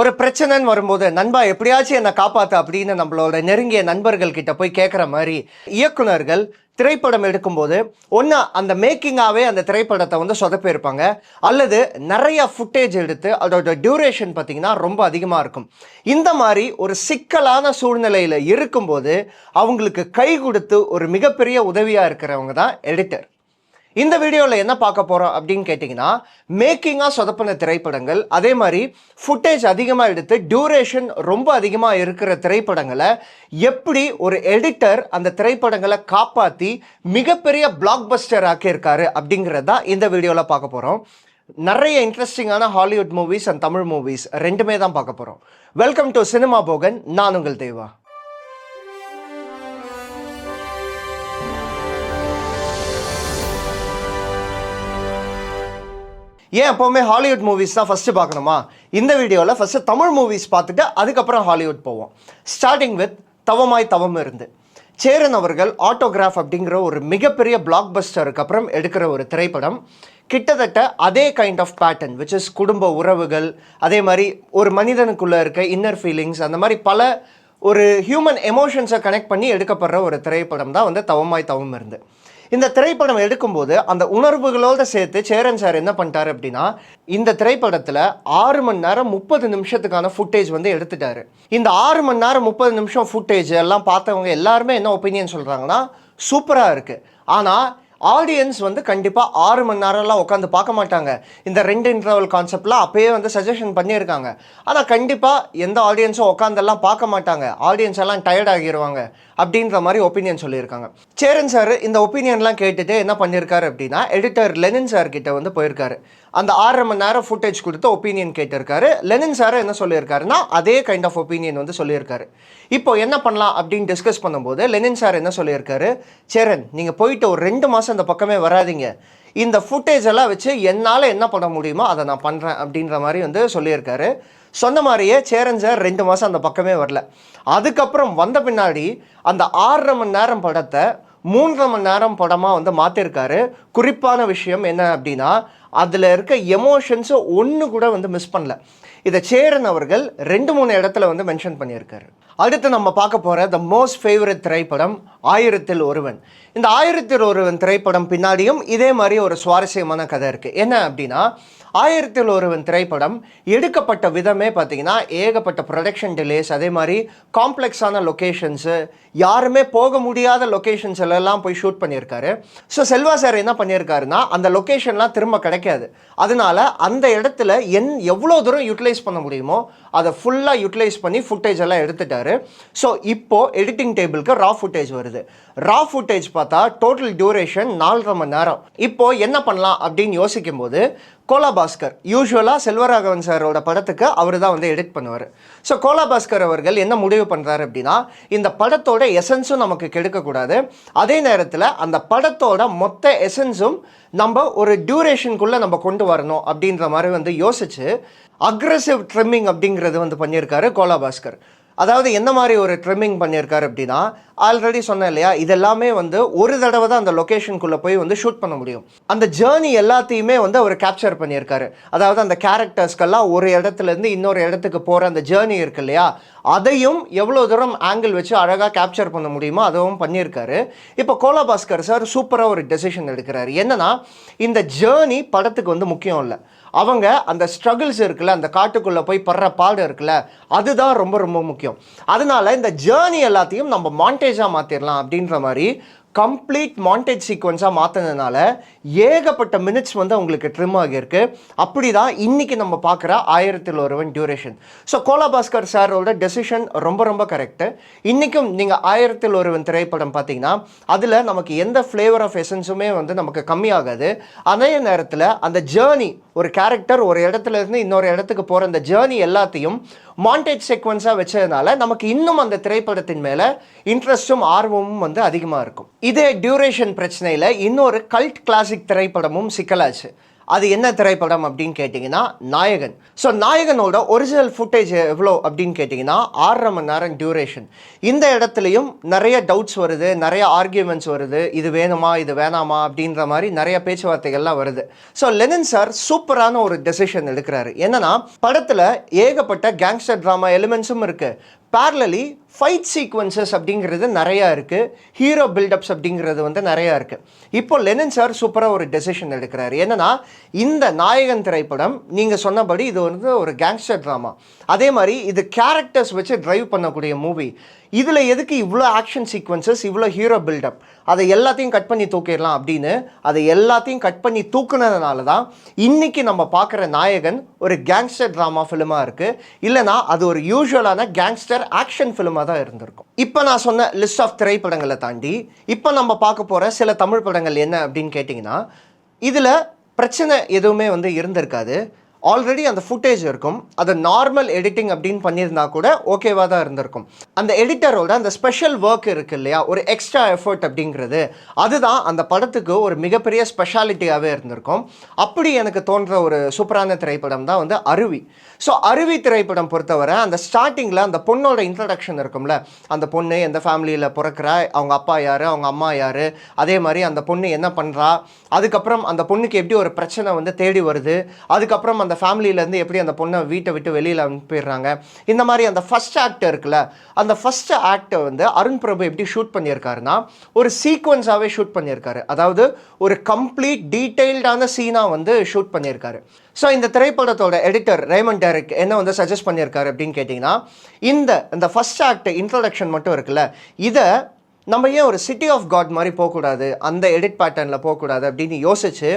ஒரு பிரச்சனைன்னு வரும்போது நண்பா எப்படியாச்சும் என்னை காப்பாத்து அப்படின்னு நம்மளோட நெருங்கிய நண்பர்கள் கிட்ட போய் கேட்குற மாதிரி இயக்குனர்கள் திரைப்படம் எடுக்கும்போது ஒன்று அந்த மேக்கிங்காகவே அந்த திரைப்படத்தை வந்து சொதப்பியிருப்பாங்க. அல்லது நிறைய ஃபுட்டேஜ் எடுத்து அதோட டியூரேஷன் பார்த்தீங்கன்னா ரொம்ப அதிகமாக இருக்கும். இந்த மாதிரி ஒரு சிக்கலான சூழ்நிலையில் இருக்கும்போது அவங்களுக்கு கை கொடுத்து ஒரு மிகப்பெரிய உதவியாக இருக்கிறவங்க தான் எடிட்டர் இந்த வீடியோவில் என்ன பார்க்க போகிறோம் அப்படின்னு கேட்டிங்கன்னா மேக்கிங்காக சொதப்பின திரைப்படங்கள் அதே மாதிரி ஃபுட்டேஜ் அதிகமாக எடுத்து டியூரேஷன் ரொம்ப அதிகமாக இருக்கிற திரைப்படங்களை எப்படி ஒரு எடிட்டர் அந்த திரைப்படங்களை காப்பாற்றி மிகப்பெரிய பிளாக் பஸ்டர் ஆக்கியிருக்காரு அப்படிங்கிறது தான் இந்த வீடியோவில் பார்க்க போகிறோம் நிறைய இன்ட்ரெஸ்டிங்கான Hollywood movies and Tamil movies ரெண்டுமே தான் பார்க்க போகிறோம் வெல்கம் டு சினிமா போகன் நான் உங்கள் தேவா. ஏன் எப்போவுமே ஹாலிவுட் மூவிஸ் தான் ஃபஸ்ட்டு பார்க்கணுமா? இந்த வீடியோவில் ஃபஸ்ட்டு தமிழ் மூவிஸ் பார்த்துட்டு அதுக்கப்புறம் ஹாலிவுட் போவோம். ஸ்டார்டிங் வித் தவமாய் தவம் இருந்து. சேரன் அவர்கள் ஆட்டோகிராஃப் அப்படிங்கிற ஒரு மிகப்பெரிய பிளாக் பஸ்டருக்கு அப்புறம் எடுக்கிற ஒரு திரைப்படம். கிட்டத்தட்ட அதே kind of pattern which is குடும்ப உறவுகள் அதே மாதிரி ஒரு மனிதனுக்குள்ளே இருக்க இன்னர் ஃபீலிங்ஸ் அந்த மாதிரி பல ஒரு ஹியூமன் எமோஷன்ஸை கனெக்ட் பண்ணி எடுக்கப்படுற ஒரு திரைப்படம் தான் வந்து தவமாய் தவம் இருந்து. இந்த திரைப்படம் எடுக்கும்போது அந்த உணர்வுகளோடு சேர்த்து சேரன் சார் என்ன பண்ணிட்டாரு அப்படின்னா இந்த திரைப்படத்தில் ஆறு மணி நேரம் முப்பது நிமிஷத்துக்கான ஃபுட்டேஜ் வந்து எடுத்துட்டாரு. இந்த ஆறு மணி நேரம் முப்பது நிமிஷம் ஃபுட்டேஜ் எல்லாம் பார்த்தவங்க எல்லாருமே என்ன ஒப்பீனியன் சொல்கிறாங்கன்னா சூப்பராக இருக்குது ஆனால் ஆடியன்ஸ் வந்து கண்டிப்பாக ஆறு மணி நேரம்லாம் உட்காந்து பார்க்க மாட்டாங்க. இந்த ரெண்டு இன்டர்வல் கான்செப்ட்லாம் அப்போயே வந்து சஜஷன் பண்ணியிருக்காங்க. ஆனால் கண்டிப்பாக எந்த ஆடியன்ஸும் உட்காந்தெல்லாம் பார்க்க மாட்டாங்க. ஆடியன்ஸ் எல்லாம் டயர்ட் ஆகிடுவாங்க அப்படின்ற மாதிரி ஒப்பீனியன் சொல்லியிருக்காங்க. சேரன் சார் இந்த ஒப்பீனியன்லாம் கேட்டுட்டு என்ன பண்ணியிருக்காரு அப்படின்னா எடிட்டர் லெனின் சார் கிட்ட வந்து போயிருக்காரு. அந்த ஆறரை மணி நேரம் ஃபுட்டேஜ் கொடுத்து ஒப்பீனியன் கேட்டிருக்காரு. லெனின் சார் என்ன சொல்லியிருக்காருன்னா அதே கைண்ட் ஆஃப் ஒப்பீனியன் வந்து சொல்லியிருக்காரு. இப்போ என்ன பண்ணலாம் அப்படின்னு டிஸ்கஸ் பண்ணும்போது லெனின் சார் என்ன சொல்லியிருக்காரு? சேரன் நீங்கள் போயிட்டு ஒரு ரெண்டு மாதம் இந்த பக்கமே வராதீங்க. இந்த ஃபுட்டேஜ் எல்லாம் வச்சு என்னால் என்ன பண்ண முடியுமோ அதை நான் பண்ணுறேன் அப்படின்ற மாதிரி வந்து சொல்லியிருக்காரு. சொன்ன மாதிரியே சேரன் சார் ரெண்டு மாதம் அந்த பக்கமே வரல. அதுக்கப்புறம் வந்த பின்னாடி அந்த ஆறரை மணி நேரம் படத்தை மூன்றரை மணி நேரம் படமாக வந்து மாற்றிருக்காரு குறிப்பான விஷயம் என்ன அப்படின்னா அதில் இருக்க எமோஷன்ஸை ஒன்று கூட வந்து மிஸ் பண்ணல. இதை சேரன் அவர்கள் ரெண்டு மூணு இடத்துல வந்து மென்ஷன் பண்ணியிருக்காரு. அடுத்து நம்ம பார்க்க போகிற த மோஸ்ட் ஃபேவரட் திரைப்படம் ஆயிரத்தில் ஒருவன். இந்த ஆயிரத்தில் ஒருவன் திரைப்படம் பின்னாடியும் இதே மாதிரி ஒரு சுவாரஸ்யமான கதை இருக்குது என்ன அப்படின்னா ஆயிரத்தில் ஒருவன் திரைப்படம் எடுக்கப்பட்ட விதமே பார்த்திங்கன்னா ஏகப்பட்ட ப்ரொடக்ஷன் டிலேஸ் அதே மாதிரி காம்ப்ளெக்ஸான லொக்கேஷன்ஸு யாருமே போக முடியாத லொக்கேஷன்ஸ் எல்லாம் போய் ஷூட் பண்ணியிருக்காரு. ஸோ செல்வா சார் என்ன பண்ணியிருக்காருன்னா அந்த லொக்கேஷன்லாம் திரும்ப கிடைக்காது. அதனால அந்த இடத்துல என் எவ்வளோ தூரம் யூட்டிலைஸ் பண்ண முடியுமோ அதை ஃபுல்லாக யூட்டிலைஸ் பண்ணி ஃபுட்டேஜ் எல்லாம் எடுத்துட்டாரு. ஸோ இப்போது எடிட்டிங் டேபிளுக்கு ரா ஃபுட்டேஜ் வருது. ரா ஃபுட்டேஜ் பார்த்தா டோட்டல் டியூரேஷன் நாலரை மணி நேரம். இப்போது என்ன பண்ணலாம் அப்படின்னு யோசிக்கும் போது கோலா பாஸ்கர் யூஸ்வலாக செல்வராகவன் சாரோட படத்துக்கு அவர் தான் வந்து எடிட் பண்ணுவார். ஸோ கோலா பாஸ்கர் அவர்கள் என்ன முடிவு பண்ணுறாரு அப்படின்னா இந்த படத்தோட எசன்ஸும் நமக்கு கெடுக்கக்கூடாது. அதே நேரத்தில் அந்த படத்தோட மொத்த எசன்ஸும் நம்ம ஒரு டியூரேஷனுக்குள்ளே நம்ம கொண்டு வரணும் அப்படின்ற மாதிரி வந்து யோசிச்சு அக்ரஸிவ் ட்ரிம்மிங் அப்படிங்கிறது வந்து பண்ணியிருக்காரு கோலா பாஸ்கர் அதாவது என்ன மாதிரி ஒரு ட்ரிம்மிங் பண்ணியிருக்காரு அப்படின்னா ஆல்ரெடி சொன்னேன் இல்லையா இதெல்லாமே வந்து ஒரு தடவை தான் அந்த லொக்கேஷனுக்குள்ளே போய் வந்து ஷூட் பண்ண முடியும். அந்த ஜேர்னி எல்லாத்தையுமே வந்து அவர் கேப்சர் பண்ணியிருக்காரு. அதாவது அந்த கேரக்டர்ஸ்க்கெல்லாம் ஒரு இடத்துலேருந்து இன்னொரு இடத்துக்கு போகிற அந்த ஜேர்னி இருக்கு இல்லையா அதையும் எவ்வளோ தூரம் ஆங்கிள் வச்சு அழகாக கேப்சர் பண்ண முடியுமோ அதுவும் பண்ணியிருக்காரு. இப்போ கோலா பாஸ்கர் சார் சூப்பராக ஒரு டெசிஷன் எடுக்கிறாரு. என்னன்னா இந்த ஜேர்னி படத்துக்கு வந்து முக்கியம் இல்லை. அவங்க அந்த ஸ்ட்ரகிள்ஸ் இருக்குல்ல அந்த காட்டுக்குள்ளே போய் படுற பாடு இருக்குல்ல அதுதான் ரொம்ப ரொம்ப முக்கியம். அதனால இந்த ஜேர்னி எல்லாத்தையும் நம்ம மாண்டேஜாக மாற்றிடலாம் அப்படின்ற மாதிரி கம்ப்ளீட் மாண்டேஜ் சீக்வன்ஸாக மாற்றினதுனால ஏகப்பட்ட மினிட்ஸ் வந்து அவங்களுக்கு ட்ரிம் ஆகியிருக்கு அப்படி தான் இன்றைக்கி நம்ம பார்க்குற ஆயிரத்தில் ஒருவன் டியூரேஷன் ஸோ கோலா பாஸ்கர் சாரோட டெசிஷன் ரொம்ப ரொம்ப கரெக்டு இன்றைக்கும் நீங்கள் ஆயிரத்தில் ஒருவன் திரைப்படம் பார்த்தீங்கன்னா அதில் நமக்கு எந்த ஃப்ளேவர் ஆஃப் எசன்ஸுமே வந்து நமக்கு கம்மியாகாது. அதே நேரத்தில் அந்த ஜேர்னி ஒரு கேரக்டர் ஒரு இடத்துல இருந்து இன்னொரு இடத்துக்கு போகிற அந்த ஜேர்னி எல்லாத்தையும் மாண்டேஜ் செக்வன்ஸாக வச்சதுனால நமக்கு இன்னும் அந்த திரைப்படத்தின் மேலே இன்ட்ரெஸ்ட்டும் ஆர்வமும் வந்து அதிகமாக இருக்கும். இதே டியூரேஷன் பிரச்சனையில் இன்னொரு கல்ட் கிளாசிக் திரைப்படமும் சிக்கலாச்சு. அது என்ன திரைப்படம் அப்படின்னு கேட்டிங்கன்னா நாயகன். ஸோ நாயகனோட ஒரிஜினல் ஃபுட்டேஜ் எவ்வளோ அப்படின்னு கேட்டிங்கன்னா ஆறரை மணி நேரம் டியூரேஷன் இந்த இடத்துலையும் நிறைய டவுட்ஸ் வருது நிறைய ஆர்கியூமெண்ட்ஸ் வருது. இது வேணுமா இது வேணாமா அப்படின்ற மாதிரி நிறைய பேச்சுவார்த்தைகள்லாம் வருது. ஸோ லெனின் சார் சூப்பரான ஒரு டெசிஷன் எடுக்கிறாரு. என்னன்னா படத்தில் ஏகப்பட்ட கேங்ஸ்டர் ட்ராமா எலிமெண்ட்ஸும் இருக்குது பேரலி ஃபைட் சீக்வன்சஸ் அப்படிங்கிறது நிறையா இருக்குது ஹீரோ பில்டப்ஸ் அப்படிங்கிறது வந்து நிறையா இருக்குது இப்போ லெனன் சார் சூப்பராக ஒரு டெசிஷன் எடுக்கிறார். என்னன்னா இந்த நாயகன் திரைப்படம் நீங்கள் சொன்னபடி இது வந்து ஒரு கேங்ஸ்டர் ட்ராமா அதே மாதிரி இது கேரக்டர்ஸ் வச்சு ட்ரைவ் பண்ணக்கூடிய மூவி இதில் எதுக்கு இவ்வளோ ஆக்ஷன் சீக்வன்சஸ் இவ்வளோ ஹீரோ பில்டப் அதை எல்லாத்தையும் கட் பண்ணி தூக்கிடலாம் அப்படின்னு அதை எல்லாத்தையும் கட் பண்ணி தூக்குனதுனால தான் இன்றைக்கி நம்ம பார்க்குற நாயகன் ஒரு கேங்ஸ்டர் ட்ராமா ஃபிலிமாக இருக்குது இல்லைனா அது ஒரு யூஸ்வலான கேங்ஸ்டர் ஆக்ஷன் ஃபிலிமாக தான் இருந்திருக்கும். இப்போ நான் சொன்ன லிஸ்ட் ஆஃப் திரைப்படங்களை தாண்டி இப்போ நம்ம பார்க்க போகிற சில தமிழ் படங்கள் என்ன அப்படின்னு கேட்டிங்கன்னா இதில் பிரச்சனை எதுவுமே வந்து இருந்திருக்காது. ஆல்ரெடி அந்த ஃபுட்டேஜ் இருக்கும். அது நார்மல் எடிட்டிங் அப்படின்னு பண்ணியிருந்தா கூட ஓகேவாக தான் இருந்திருக்கும். அந்த எடிட்டரோட அந்த ஸ்பெஷல் ஒர்க் இருக்குது இல்லையா? ஒரு எக்ஸ்ட்ரா எஃபர்ட் அப்படிங்கிறது. அதுதான் அந்த படத்துக்கு ஒரு மிகப்பெரிய ஸ்பெஷாலிட்டியாகவே இருந்திருக்கும். அப்படி எனக்கு தோன்ற ஒரு சூப்பரான திரைப்படம் தான் வந்து அருவி. ஸோ அருவி திரைப்படம் பொறுத்தவரை அந்த ஸ்டார்டிங்கில் அந்த பொண்ணோட இன்ட்ரடக்ஷன் இருக்கும்ல. அந்த பொண்ணு எந்த ஃபேமிலியில் பிறக்கிறா? அவங்க அப்பா யார்? அவங்க அம்மா யார்? அதே மாதிரி அந்த பொண்ணு என்ன பண்ணுறா அதுக்கப்புறம் அந்த பொண்ணுக்கு எப்படி ஒரு பிரச்சனை வந்து தேடி வருது? அதுக்கப்புறம் அந்த ஃபேமிலியிலேருந்து எப்படி அந்த பொண்ணை வீட்டை விட்டு வெளியில் அனுப்பிடுறாங்க? இந்த மாதிரி அந்த ஃபஸ்ட் ஆக்ட் இருக்குல்ல அந்த ஃபஸ்ட் ஆக்டை வந்து அருண் பிரபு எப்படி ஷூட் பண்ணியிருக்காருன்னா ஒரு சீக்வன்ஸாகவே ஷூட் பண்ணியிருக்காரு. அதாவது ஒரு கம்ப்ளீட் டீட்டெயில்டான சீனாக வந்து ஷூட் பண்ணியிருக்காரு. ஸோ இந்த திரைப்படத்தோட எடிட்டர் ரேமன் டேரக் என்ன வந்து சஜஸ்ட் பண்ணியிருக்காரு அப்படின்னு கேட்டிங்கன்னா இந்த இந்த ஃபஸ்ட் ஆக்ட் இன்ட்ரடக்ஷன் மட்டும் இருக்குல்ல இதை நம்ம ஏன் ஒரு சிட்டி ஆஃப் காட் மாதிரி போகக்கூடாது? அந்த எடிட் பேட்டர்னில் போகக்கூடாது அப்படின்னு யோசிச்சு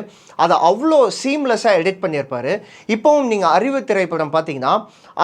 அதை அவ்வளோ சீம்லெஸ்ஸாக எடிட் பண்ணியிருப்பார். இப்போவும் நீங்கள் அறிவு திரைப்படம் பார்த்தீங்கன்னா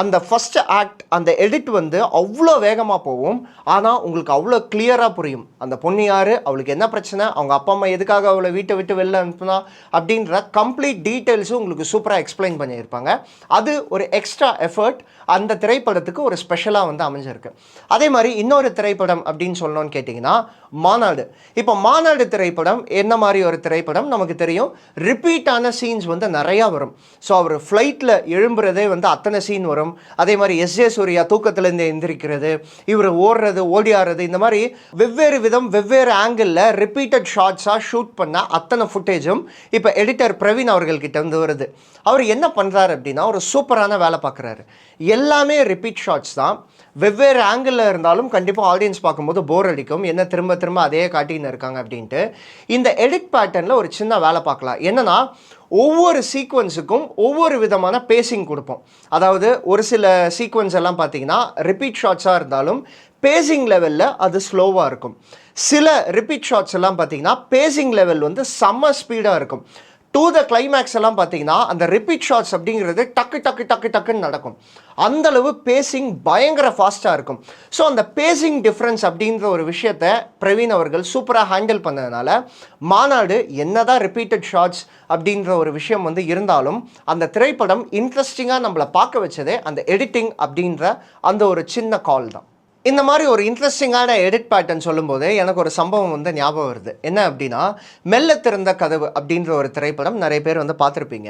அந்த ஃபஸ்ட் ஆக்ட் அந்த எடிட் வந்து அவ்வளோ வேகமாக போகும். ஆனால் உங்களுக்கு அவ்வளோ கிளியராக புரியும். அந்த பொண்ணு யார்? அவளுக்கு என்ன பிரச்சனை? அவங்க அப்பா அம்மா எதுக்காக அவளை வீட்டை விட்டு வெளில அனுப்புனா? அப்படின்ற கம்ப்ளீட் டீட்டெயில்ஸும் உங்களுக்கு சூப்பராக எக்ஸ்பிளைன் பண்ணியிருப்பாங்க. அது ஒரு எக்ஸ்ட்ரா எஃபர்ட் அந்த திரைப்படத்துக்கு ஒரு ஸ்பெஷலாக வந்து அமைஞ்சிருக்கு. அதே மாதிரி இன்னொரு திரைப்படம் அப்படின்னு சொல்லணும்னு கேட்டிங்கன்னா பார்த்தீங்கன்னா மாநாடு இப்போ மாநாடு திரைப்படம் என்ன மாதிரி ஒரு திரைப்படம்? நமக்கு தெரியும் ரிப்பீட்டான சீன்ஸ் வந்து நிறையா வரும். ஸோ அவர் ஃப்ளைட்டில் எழும்புறதே வந்து அத்தனை சீன் வரும். அதே மாதிரி எஸ் ஜே சூர்யா தூக்கத்துலேருந்து எந்திரிக்கிறது இவர் ஓடுறது ஓடி ஆடுறது இந்த மாதிரி வெவ்வேறு விதம் வெவ்வேறு ஆங்கிளில் ரிப்பீட்டட் ஷார்ட்ஸாக ஷூட் பண்ண அத்தனை ஃபுட்டேஜும் இப்போ எடிட்டர் பிரவீன் அவர்கள்கிட்ட இருந்து வருது. அவர் என்ன பண்ணுறாரு அப்படின்னா ஒரு சூப்பரான வேலை பார்க்குறாரு. எல்லாமே ரிப்பீட் ஷார்ட்ஸ் தான். வெவ்வேறு ஆங்கிளில் இருந்தாலும் கண்டிப்பாக ஆடியன்ஸ் பார்க்கும்போது போர் அடிக்கும். என்ன திரும்ப திரும்ப அதே காட்டின்னு இருக்காங்க அப்படின்ட்டு. இந்த எடிட் பேட்டர்னில் ஒரு சின்ன வேலை பார்க்கலாம். என்னென்னா ஒவ்வொரு சீக்வன்ஸுக்கும் ஒவ்வொரு விதமான பேசிங் கொடுப்போம். அதாவது ஒரு சில சீக்வன்ஸ் எல்லாம் பார்த்தீங்கன்னா ரிப்பீட் ஷாட்ஸாக இருந்தாலும் பேசிங் லெவலில் அது ஸ்லோவாக இருக்கும். சில ரிப்பீட் ஷாட்ஸ் எல்லாம் பார்த்தீங்கன்னா பேசிங் லெவல் வந்து செம்ம ஸ்பீடாக இருக்கும். டூ த கிளைமேக்ஸ் எல்லாம் பார்த்தீங்கன்னா அந்த ரிப்பீட் ஷாட்ஸ் அப்படிங்கிறது டக்கு டக்கு டக்கு டக்குன்னு நடக்கும். அந்த அளவு பேசிங் பயங்கர ஃபாஸ்ட்டாக இருக்கும். ஸோ அந்த பேசிங் டிஃப்ரென்ஸ் அப்படின்ற ஒரு விஷயத்த பிரவீன் அவர்கள் சூப்பராக ஹேண்டில் பண்ணதுனால மாநாடு என்னதான் ரிப்பீட்டட் ஷாட்ஸ் அப்படின்ற ஒரு விஷயம் வந்து இருந்தாலும் அந்த திரைப்படம் இன்ட்ரெஸ்டிங்காக நம்மளை பார்க்க வச்சதே அந்த எடிட்டிங் அப்படின்ற அந்த ஒரு சின்ன கால் தான். இந்த மாதிரி ஒரு இன்ட்ரெஸ்டிங்கான எடிட் பேட்டர்ன் சொல்லும்போது எனக்கு ஒரு சம்பவம் வந்து ஞாபகம் வருது. என்ன அப்படின்னா மெல்ல திறந்த கதவு அப்படின்ற ஒரு திரைப்படம் நிறைய பேர் வந்து பார்த்துருப்பீங்க.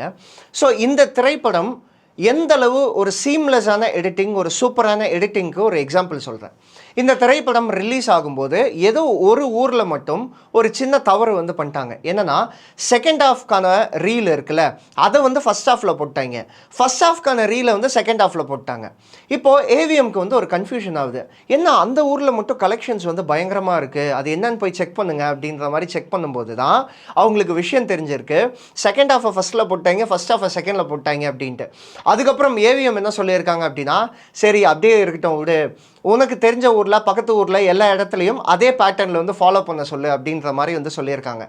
ஸோ இந்த திரைப்படம் எந்த அளவு ஒரு சீம்லெஸ்ஸான எடிட்டிங் ஒரு சூப்பரான எடிட்டிங்க்கு ஒரு எக்ஸாம்பிள் சொல்கிறேன் இந்த திரைப்படம் ரிலீஸ் ஆகும்போது ஏதோ ஒரு ஊரில் மட்டும் ஒரு சின்ன தவறு வந்து பண்ணிட்டாங்க. என்னென்னா செகண்ட் ஹாஃப்க்கான ரீல் இருக்குல்ல அதை வந்து ஃபஸ்ட் ஹாஃபில் போட்டாங்க. ஃபஸ்ட் ஹாஃப்க்கான ரீலை வந்து செகண்ட் ஹாஃபில் போட்டாங்க. இப்போது ஏவிஎம்க்கு வந்து ஒரு கன்ஃபியூஷன் ஆகுது. என்ன அந்த ஊரில் மட்டும் கலெக்ஷன்ஸ் வந்து பயங்கரமாக இருக்குது அது என்னன்னு போய் செக் பண்ணுங்க அப்படின்ற மாதிரி செக் பண்ணும்போது தான் அவங்களுக்கு விஷயம் தெரிஞ்சிருக்கு. செகண்ட் ஹாஃபை ஃபஸ்ட்டில் போட்டாங்க ஃபஸ்ட் ஹாஃபை செகண்டில் போட்டாங்க அப்படின்ட்டு. அதுக்கப்புறம் ஏவிஎம் என்ன சொல்லியிருக்காங்க அப்படின்னா சரி அப்படியே இருக்கட்டும் விடு. உனக்கு தெரிஞ்ச ஊரில் பக்கத்து ஊரில் எல்லா இடத்துலையும் அதே பேட்டர்னில் வந்து ஃபாலோ பண்ண சொல்லு அப்படின்ற மாதிரி வந்து சொல்லியிருக்காங்க.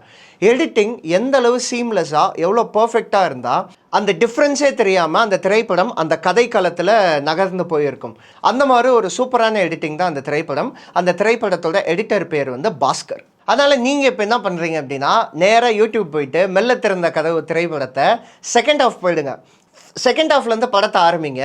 எடிட்டிங் எந்த அளவு சீம்லெஸ்ஸாக எவ்வளோ பர்ஃபெக்டாக இருந்தால் அந்த டிஃப்ரென்ஸே தெரியாமல் அந்த திரைப்படம் அந்த கதை களத்தில் நகர்ந்து போயிருக்கும். அந்த மாதிரி ஒரு சூப்பரான எடிட்டிங் தான் அந்த திரைப்படம். அந்த திரைப்படத்தோட எடிட்டர் பேர் வந்து பாஸ்கர். அதனால் நீங்கள் இப்போ என்ன பண்ணுறீங்க அப்படின்னா நேராக யூடியூப் போயிட்டு மெல்ல திறந்த கதவு திரைப்படத்தை செகண்ட் ஆஃப் போயிடுங்க. செகண்ட் ஹாஃப்லேருந்து படத்தை ஆரம்பிங்க.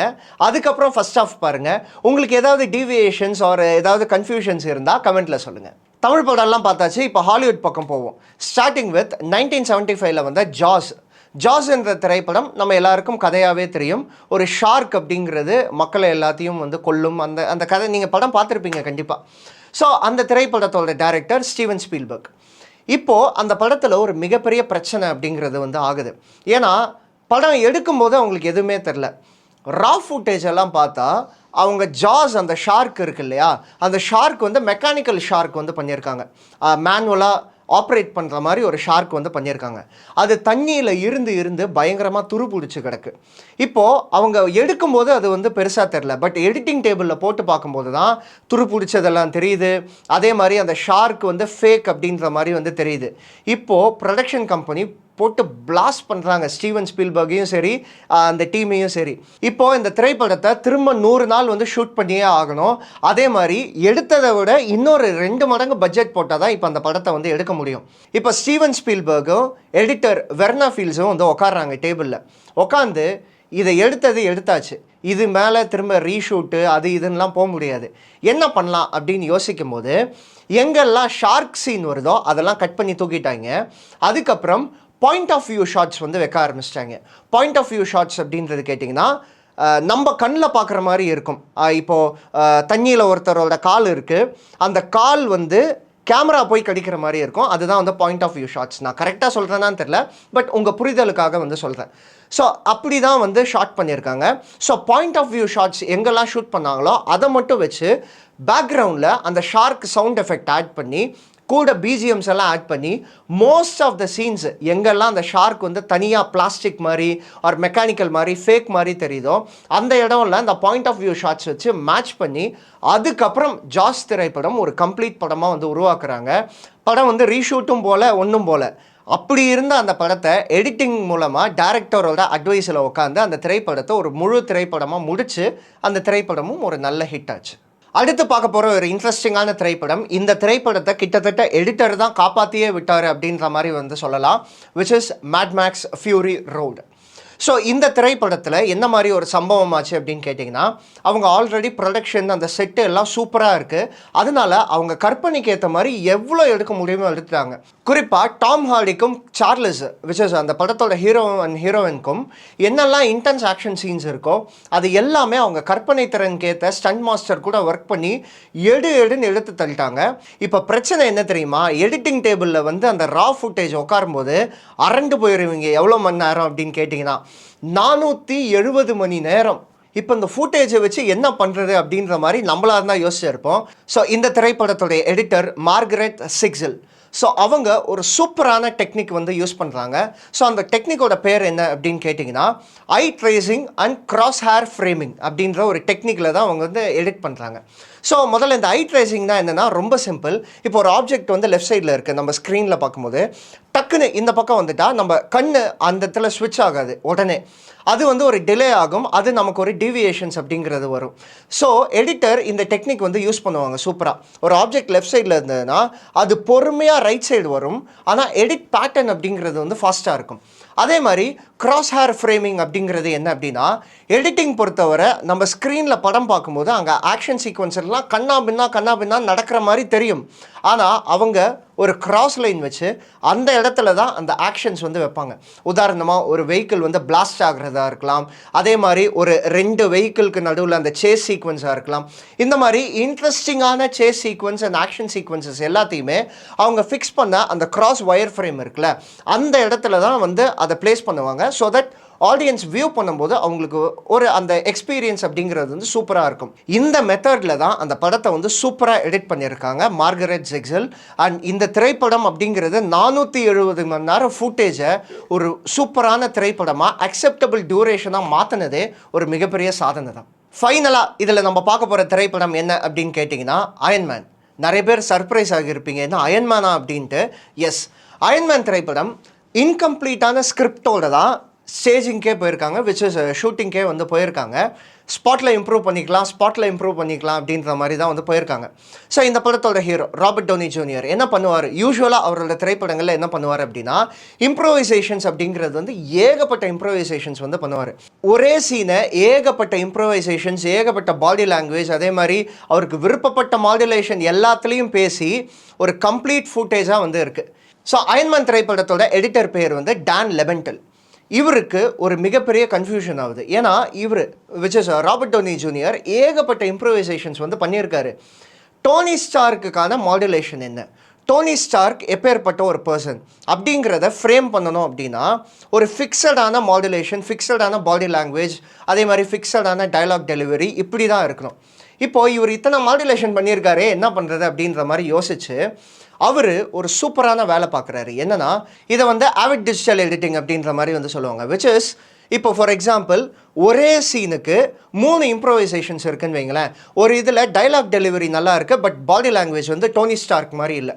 அதுக்கப்புறம் ஃபர்ஸ்ட் ஹாஃப் பாருங்கள் உங்களுக்கு ஏதாவது டீவியேஷன்ஸ் ஆர் ஏதாவது கன்ஃபியூஷன்ஸ் இருந்தால் கமெண்ட்டில் சொல்லுங்கள் தமிழ் படம்லாம் பார்த்தாச்சு இப்போ ஹாலிவுட் பக்கம் போவோம். ஸ்டார்டிங் வித் நைன்டீன் செவன்ட்டி ஃபைவ்ல வந்த ஜாஸ் ஜாஸ் என்ற திரைப்படம் நம்ம எல்லாருக்கும் கதையாகவே தெரியும். ஒரு ஷார்க் அப்படிங்கிறது மக்களை எல்லாத்தையும் வந்து கொல்லும். அந்த அந்த கதை நீங்கள் படம் பார்த்துருப்பீங்க கண்டிப்பாக ஸோ அந்த திரைப்படத்தோட டேரக்டர் ஸ்டீவன் ஸ்பீல்பர்க் இப்போது அந்த படத்தில் ஒரு மிகப்பெரிய பிரச்சனை அப்படிங்கிறது வந்து ஆகுது. ஏன்னா படம் எடுக்கும்போது அவங்களுக்கு எதுவுமே தெரில ரா ஃபுட்டேஜ் எல்லாம் பார்த்தா அவங்க ஜாஸ் அந்த ஷார்க் இருக்கு இல்லையா? அந்த ஷார்க் வந்து மெக்கானிக்கல் ஷார்க் வந்து பண்ணியிருக்காங்க. மேனுவலாக ஆப்ரேட் பண்ணுற மாதிரி ஒரு ஷார்க் வந்து பண்ணியிருக்காங்க. அது தண்ணியில் இருந்து இருந்து பயங்கரமாக துரு பிடிச்சி கிடக்கு. இப்போது அவங்க எடுக்கும்போது அது வந்து பெருசாக தெரில பட் எடிட்டிங் டேபிளில் போட்டு பார்க்கும்போது தான் துரு பிடிச்சதெல்லாம் தெரியுது. அதே மாதிரி அந்த ஷார்க் வந்து ஃபேக் அப்படின்ற மாதிரி வந்து தெரியுது. இப்போது ப்ரொடக்ஷன் கம்பெனி போட்டு பிளாஸ்ட் பண்ணுறாங்க ஸ்டீவன் ஸ்பீல்பர்கையும் சரி அந்த டீமையும் சரி. இப்போது இந்த திரைப்படத்தை திரும்ப நூறு நாள் வந்து ஷூட் பண்ணியே ஆகணும். அதே மாதிரி எடுத்ததை விட இன்னொரு ரெண்டு மடங்கு பட்ஜெட் போட்டால் தான் இப்போ அந்த படத்தை வந்து எடுக்க முடியும். இப்போ ஸ்டீவன் ஸ்பீல்பர்கும் எடிட்டர் வெர்னா ஃபீல்ஸும் வந்து உட்காடுறாங்க டேபிளில் உட்காந்து இதை எடுத்தது எடுத்தாச்சு. இது மேலே திரும்ப ரீஷூட்டு அது இதுன்னெலாம் போக முடியாது. என்ன பண்ணலாம் அப்படின்னு யோசிக்கும் போது எங்கெல்லாம் ஷார்க் சீன் வருதோ அதெல்லாம் கட் பண்ணி தூக்கிட்டாங்க. அதுக்கப்புறம் பாயிண்ட் ஆஃப் வியூ ஷார்ட்ஸ் வந்து வைக்க ஆரம்பிச்சிட்டாங்க. பாயிண்ட் ஆஃப் வியூ ஷார்ட்ஸ் அப்படின்றது கேட்டிங்கன்னா நம்ம கண்ணில் பார்க்குற மாதிரி இருக்கும். இப்போது தண்ணியில் ஒருத்தரோட கால் இருக்குது அந்த கால் வந்து கேமரா போய் கடிக்கிற மாதிரி இருக்கும். அதுதான் வந்து பாயிண்ட் ஆஃப் வியூ ஷார்ட்ஸ் நான் கரெக்டாக சொல்கிறேன்னா தெரில பட் உங்கள் புரிதலுக்காக வந்து சொல்கிறேன் ஸோ அப்படி தான் வந்து ஷார்ட் பண்ணியிருக்காங்க. So point of view shots எங்கெல்லாம் ஷூட் பண்ணாங்களோ அதை மட்டும் வச்சு பேக்ரவுண்டில் அந்த ஷார்க் சவுண்ட் எஃபெக்ட் ஆட் பண்ணி கூட பிஜிஎம்ஸ் எல்லாம் ஆட் பண்ணி மோஸ்ட் ஆஃப் த சீன்ஸ் எங்கெல்லாம் அந்த ஷார்க் வந்து தனியாக பிளாஸ்டிக் மாதிரி ஆர் மெக்கானிக்கல் மாதிரி ஃபேக் மாதிரி தெரியுதோ அந்த இடம்ல அந்த பாயிண்ட் ஆஃப் வியூ ஷாட்ஸ் வச்சு மேட்ச் பண்ணி அதுக்கப்புறம் ஜாஸ் திரைப்படம் ஒரு கம்ப்ளீட் படமாக வந்து உருவாக்குறாங்க. படம் வந்து ரீஷூட்டும் போல் ஒன்றும் போல். அப்படி இருந்த அந்த படத்தை எடிட்டிங் மூலமாக டேரக்டரோட அட்வைஸில் உட்காந்து அந்த திரைப்படத்தை ஒரு முழு திரைப்படமாக முடித்து அந்த திரைப்படமும் ஒரு நல்ல ஹிட் ஆச்சு. அடுத்து பார்க்க போகிற ஒரு இன்ட்ரெஸ்டிங்கான திரைப்படம். இந்த திரைப்படத்தை கிட்டத்தட்ட எடிட்டர் தான் காப்பாற்றியே விட்டார் அப்படின்ற மாதிரி வந்து சொல்லலாம் which is Mad Max Fury Road so இந்த திரைப்படத்தில் என்ன மாதிரி ஒரு சம்பவம் ஆச்சு அப்படின்னு கேட்டிங்கன்னா அவங்க ஆல்ரெடி ப்ரொடக்ஷன் அந்த செட்டு எல்லாம் சூப்பராக இருக்குது அதனால அவங்க கற்பனைக்கு ஏற்ற மாதிரி எவ்வளோ எடுக்க முடியுமோ எடுத்துட்டாங்க. குறிப்பாக டாம் ஹார்டிக்கும் சார்லஸ் விச் இஸ் அந்த படத்தோட ஹீரோ அண்ட் ஹீரோயினுக்கும் என்னெல்லாம் இன்டென்ஸ் ஆக்ஷன் சீன்ஸ் இருக்கோ அது எல்லாமே அவங்க கற்பனை திறனுக்கு ஏற்ற ஸ்டண்ட் மாஸ்டர் கூட ஒர்க் பண்ணி எடு எடுன்னு எடுத்து தள்ளிட்டாங்க. இப்போ பிரச்சனை என்ன தெரியுமா? எடிட்டிங் டேபிளில் வந்து அந்த ரா ஃபுட்டேஜ் உட்காரும்போது அரண்டு போயிடுவீங்க எவ்வளோ மணி நேரம் அப்படின்னு கேட்டிங்கன்னா நானூற்றி எழுபது மணி நேரம். இப்போ இந்த ஃபுட்டேஜை வச்சு என்ன பண்ணுறது அப்படின்ற மாதிரி நம்மளாக இருந்தால் யோசிச்சிருப்போம். ஸோ இந்த திரைப்படத்துடைய எடிட்டர் மார்கரெட் சிக்ஸில். ஸோ அவங்க ஒரு சூப்பரான டெக்னிக் வந்து யூஸ் பண்ணுறாங்க ஸோ அந்த டெக்னிக்கோட பேர் என்ன அப்படின்னு கேட்டிங்கன்னா eye tracing and cross hair framing அப்படின்ற ஒரு டெக்னிக்கில் தான் அவங்க வந்து எடிட் பண்ணுறாங்க ஸோ முதல்ல இந்த ஐ ட்ரேசிங்னா என்னென்னா ரொம்ப சிம்பிள் இப்போ ஒரு ஆப்ஜெக்ட் வந்து லெஃப்ட் சைடில் இருக்குது நம்ம ஸ்க்ரீனில் பார்க்கும்போது டக்குன்னு இந்த பக்கம் வந்துட்டா நம்ம கண் அந்த இடத்துல ஸ்விட்ச் ஆகாது உடனே. அது வந்து ஒரு டிலே ஆகும். அது நமக்கு ஒரு டிவியேஷன்ஸ் அப்படிங்கிறது வரும். ஸோ எடிட்டர் இந்த டெக்னிக் வந்து யூஸ் பண்ணுவாங்க சூப்பராக ஒரு ஆப்ஜெக்ட் லெஃப்ட் சைடில் இருந்ததுன்னா அது பொறுமையாக ரைட் சைடு வரும். ஆனால் எடிட் பேட்டர்ன் அப்படிங்கிறது வந்து ஃபாஸ்ட்டாக இருக்கும். அதே மாதிரி க்ராஸ் ஹேர் ஃப்ரேமிங் அப்படிங்கிறது என்ன அப்படின்னா எடிட்டிங் பொறுத்தவரை நம்ம ஸ்க்ரீனில் படம் பார்க்கும்போது அங்கே ஆக்ஷன் சீக்வன்ஸ் எல்லாம் கண்ணா பின்னா கண்ணா பின்னா நடக்கிற மாதிரி தெரியும். ஆனால் அவங்க ஒரு கிராஸ் லைன் வச்சு அந்த இடத்துல தான் அந்த ஆக்ஷன்ஸ் வந்து வைப்பாங்க. உதாரணமாக ஒரு வெஹிக்கிள் வந்து பிளாஸ்ட் ஆகிறதா இருக்கலாம். அதே மாதிரி ஒரு ரெண்டு வெஹிக்கிளுக்கு நடுவில் அந்த சேஸ் சீக்வன்ஸாக இருக்கலாம். இந்த மாதிரி இன்ட்ரெஸ்டிங்கான chase sequence and action sequences எல்லாத்தையுமே அவங்க ஃபிக்ஸ் பண்ண அந்த கிராஸ் ஒயர் ஃப்ரேம் இருக்குல்ல அந்த இடத்துல தான் வந்து அதை ப்ளேஸ் பண்ணுவாங்க. ஸோ தட் ஆடியன்ஸ் வியூ பண்ணும்போது அவங்களுக்கு ஒரு அந்த எக்ஸ்பீரியன்ஸ் அப்படிங்கிறது வந்து சூப்பராக இருக்கும். இந்த மெத்தடில் தான் அந்த படத்தை வந்து சூப்பராக எடிட் பண்ணியிருக்காங்க மார்கரெட் ஜெக்ஸல் அண்ட் இந்த திரைப்படம் அப்படிங்கிறது நானூற்றி எழுபது மணி நேரம் ஃபுட்டேஜை ஒரு சூப்பரான திரைப்படமாக அக்செப்டபிள் டியூரேஷனாக மாற்றினதே ஒரு மிகப்பெரிய சாதனை தான். ஃபைனலாக இதில் நம்ம பார்க்க போகிற திரைப்படம் என்ன அப்படின்னு கேட்டிங்கன்னா அயன்மேன் நிறைய பேர் சர்ப்ரைஸ் ஆகியிருப்பீங்க. என்ன அயன்மேனா அப்படின்ட்டு? எஸ் அயன்மேன் திரைப்படம் இன்கம்ப்ளீட்டான ஸ்கிரிப்டோட தான் ஸ்டேஜிங்க்கே போயிருக்காங்க விச் இஸ் ஷூட்டிங்க்கே வந்து போயிருக்காங்க. ஸ்பாட்டில் இம்ப்ரூவ் பண்ணிக்கலாம் ஸ்பாட்டில் இம்ப்ரூவ் பண்ணிக்கலாம் அப்படின்ற மாதிரி தான் வந்து போயிருக்காங்க. ஸோ இந்த படத்தோட ஹீரோ ராபர்ட் டோனி ஜூனியர் என்ன பண்ணுவார்? யூஸ்வலாக அவரோட திரைப்படங்களில் என்ன பண்ணுவார் அப்படின்னா இம்ப்ரோவைசேஷன்ஸ் அப்படிங்கிறது வந்து ஏகப்பட்ட இம்ப்ரோவைசேஷன்ஸ் வந்து பண்ணுவார். ஒரே சீனை ஏகப்பட்ட இம்ப்ரோவைசேஷன்ஸ் ஏகப்பட்ட பாடி லாங்குவேஜ் அதே மாதிரி அவருக்கு விருப்பப்பட்ட மாடுலேஷன் எல்லாத்துலேயும் பேசி ஒரு கம்ப்ளீட் ஃபுட்டேஜாக வந்து இருக்குது ஸோ அயன்மன் திரைப்படத்தோட எடிட்டர் பேர் வந்து டான் லெபன்டல் இவருக்கு ஒரு மிகப்பெரிய கன்ஃபியூஷன் ஆகுது. ஏன்னா இவர் which is Robert Downey Junior ஏகப்பட்ட இம்ப்ரூவைசேஷன்ஸ் வந்து பண்ணியிருக்காரு. டோனி ஸ்டார்க்குக்கான மாடுலேஷன் என்ன? டோனி ஸ்டார்க் எப்பேற்பட்ட ஒரு பர்சன் அப்படிங்கிறத ஃப்ரேம் பண்ணணும் அப்படின்னா ஒரு ஃபிக்ஸடான மாடுலேஷன் ஃபிக்ஸடான பாடி லாங்குவேஜ் அதே மாதிரி ஃபிக்ஸடான டயலாக் டெலிவரி இப்படி தான் இருக்கணும். இப்போ இவர் இத்தனை மாடுலேஷன் பண்ணியிருக்காரு என்ன பண்ணுறது அப்படின்ற மாதிரி யோசிச்சு அவர் ஒரு சூப்பரான வேலை பார்க்குறாரு. என்னென்னா இதை வந்து ஆவிட் டிஜிட்டல் எடிட்டிங் அப்படின்ற மாதிரி வந்து சொல்லுவாங்க. விச் இஸ் இப்போ ஃபார் எக்ஸாம்பிள் ஒரே சீனுக்கு மூணு இம்ப்ரோவைசேஷன்ஸ் இருக்குன்னு வைங்களேன். ஒரு இதில் டைலாக் டெலிவரி நல்லா இருக்குது பட் பாடி லாங்குவேஜ் வந்து டோனி ஸ்டார்க் மாதிரி இல்லை.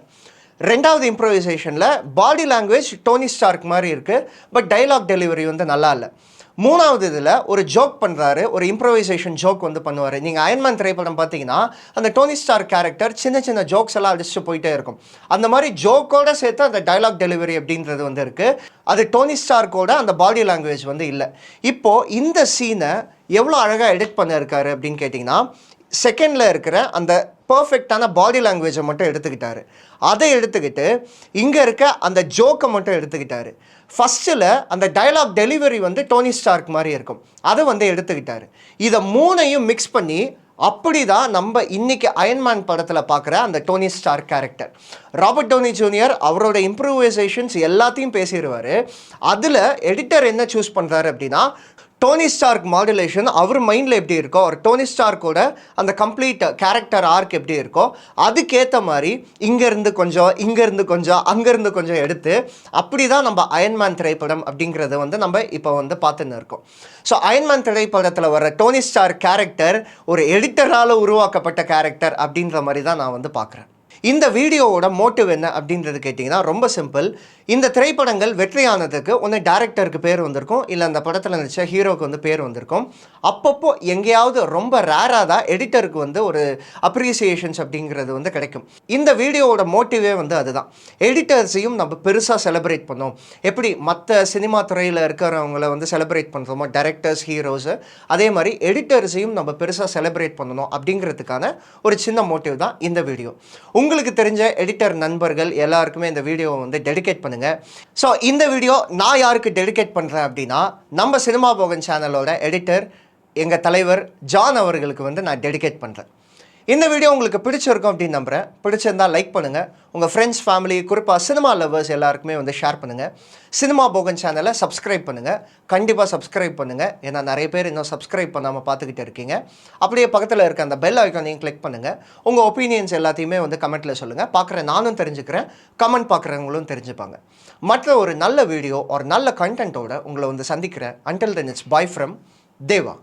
ரெண்டாவது இம்ப்ரோவைசேஷனில் பாடி லாங்குவேஜ் டோனி ஸ்டார்க் மாதிரி இருக்குது பட் டைலாக் டெலிவரி வந்து நல்லா இல்லை. மூணாவது இதில் ஒரு ஜோக் பண்ணுறாரு ஒரு இம்ப்ரவைசேஷன் ஜோக் வந்து பண்ணுவார். நீங்கள் அயன்மேன் திரைப்படம் பார்த்தீங்கன்னா அந்த டோனி ஸ்டார் கேரக்டர் சின்ன சின்ன ஜோக்ஸ் எல்லாம் அடிச்சுட்டு போயிட்டே இருக்கும். அந்த மாதிரி ஜோக்கோட சேர்த்து அந்த டைலாக் டெலிவரி அப்படின்றது வந்து இருக்குது அது டோனி ஸ்டார்க்கோட அந்த பாடி லாங்குவேஜ் வந்து இல்லை. இப்போது இந்த சீனை எவ்வளோ அழகாக எடிட் பண்ணியிருக்காரு அப்படின்னு கேட்டிங்கன்னா செகண்டில் இருக்கிற அந்த பர்ஃபெக்டான பாடி லாங்குவேஜை மட்டும் எடுத்துக்கிட்டாரு. அதை எடுத்துக்கிட்டு இங்கே இருக்க அந்த ஜோக்கை மட்டும் எடுத்துக்கிட்டாரு. ஃபஸ்ட்டில் அந்த டயலாக் டெலிவரி வந்து டோனி ஸ்டார்க் மாதிரி இருக்கும். அதை வந்து எடுத்துக்கிட்டார். இதை மூணையும் மிக்ஸ் பண்ணி அப்படி தான் நம்ம இன்னைக்கு அயன்மேன் படத்தில் பார்க்குற அந்த Tony Stark character Robert Downey Junior அவரோட இம்ப்ரூவைசேஷன்ஸ் எல்லாத்தையும் பேசிடுவார். அதில் எடிட்டர் என்ன சூஸ் பண்ணுறாரு அப்படின்னா டோனி ஸ்டார்க் மாடுலேஷன் அவர் மைண்டில் எப்படி இருக்கோ ஒரு டோனி ஸ்டார்க்கோட அந்த கம்ப்ளீட் கேரக்டர் ஆர்க் எப்படி இருக்கோ அதுக்கேற்ற மாதிரி இங்கேருந்து கொஞ்சம் இங்கேருந்து கொஞ்சம் அங்கேருந்து கொஞ்சம் எடுத்து அப்படி தான் நம்ம அயன்மேன் திரைப்படம் அப்படிங்கிறத வந்து நம்ம இப்போ வந்து பார்த்துன்னு இருக்கோம். ஸோ அயன்மேன் திரைப்படத்தில் வர டோனி ஸ்டார் கேரக்டர் ஒரு எடிட்டரால் உருவாக்கப்பட்ட கேரக்டர் அப்படின்ற மாதிரி தான் நான் வந்து பார்க்குறேன். இந்த வீடியோவோட மோட்டிவ் என்ன அப்படின்றது கேட்டிங்கன்னா ரொம்ப சிம்பிள். இந்த திரைப்படங்கள் வெற்றியானதுக்கு ஒன்று டேரக்டருக்கு பேர் வந்திருக்கும். இல்லை அந்த படத்தில் நடிச்ச ஹீரோக்கு வந்து பேர் வந்திருக்கும். அப்பப்போ எங்கேயாவது ரொம்ப ரேராக தான் எடிட்டருக்கு வந்து ஒரு அப்ரிசியேஷன்ஸ் அப்படிங்கிறது வந்து கிடைக்கும். இந்த வீடியோவோட மோட்டிவே வந்து அதுதான். எடிட்டர்ஸையும் நம்ம பெருசாக செலிப்ரேட் பண்ணோம். எப்படி மற்ற சினிமா துறையில் இருக்கிறவங்கள வந்து செலிப்ரேட் பண்ணுறோமோ டேரக்டர்ஸ் ஹீரோஸு அதே மாதிரி எடிட்டர்ஸையும் நம்ம பெருசாக செலிப்ரேட் பண்ணணும் அப்படிங்கிறதுக்கான ஒரு சின்ன மோட்டிவ் தான் இந்த வீடியோ. உங்களுக்கு தெரிஞ்ச எடிட்டர் நண்பர்கள் எல்லாருக்குமே இந்த வீடியோவை வந்து டெடிகேட் பண்ணுங்கள் ஸோ இந்த வீடியோ நான் யாருக்கு டெடிகேட் பண்ணுறேன் அப்படின்னா நம்ம சினிமா போகன் சேனலோட எடிட்டர் எங்கள் தலைவர் ஜான் அவர்களுக்கு வந்து நான் டெடிகேட் பண்ணுறேன் இந்த வீடியோ உங்களுக்கு பிடிச்சிருக்கும் அப்படின்னு நம்புகிறேன் பிடிச்சிருந்தா லைக் பண்ணுங்கள் உங்கள் ஃப்ரெண்ட்ஸ் ஃபேமிலி குறிப்பாக சினிமா லவ்வர்ஸ் எல்லாருக்குமே வந்து ஷேர் பண்ணுங்கள் சினிமா போகன் சேனலை சப்ஸ்கிரைப் பண்ணுங்கள் கண்டிப்பாக சப்ஸ்கிரைப் பண்ணுங்கள் ஏன்னா நிறைய பேர் இன்னும் சப்ஸ்கிரைப் பண்ணாமல் பார்த்துக்கிட்டு இருக்கீங்க. அப்படியே பக்கத்தில் இருக்க அந்த பெல் ஐக்கானையும் கிளிக் பண்ணுங்கள் உங்கள் ஒப்பீனியன்ஸ் எல்லாத்தையுமே வந்து கமெண்ட்டில் சொல்லுங்கள் பார்க்குற நானும் தெரிஞ்சுக்கிறேன். கமெண்ட் பார்க்குறவங்களும் தெரிஞ்சுப்பாங்க. மற்ற ஒரு நல்ல வீடியோ ஒரு நல்ல கண்டென்ட்டோட உங்களை வந்து சந்திக்கிறேன். Until then it's bye from Deva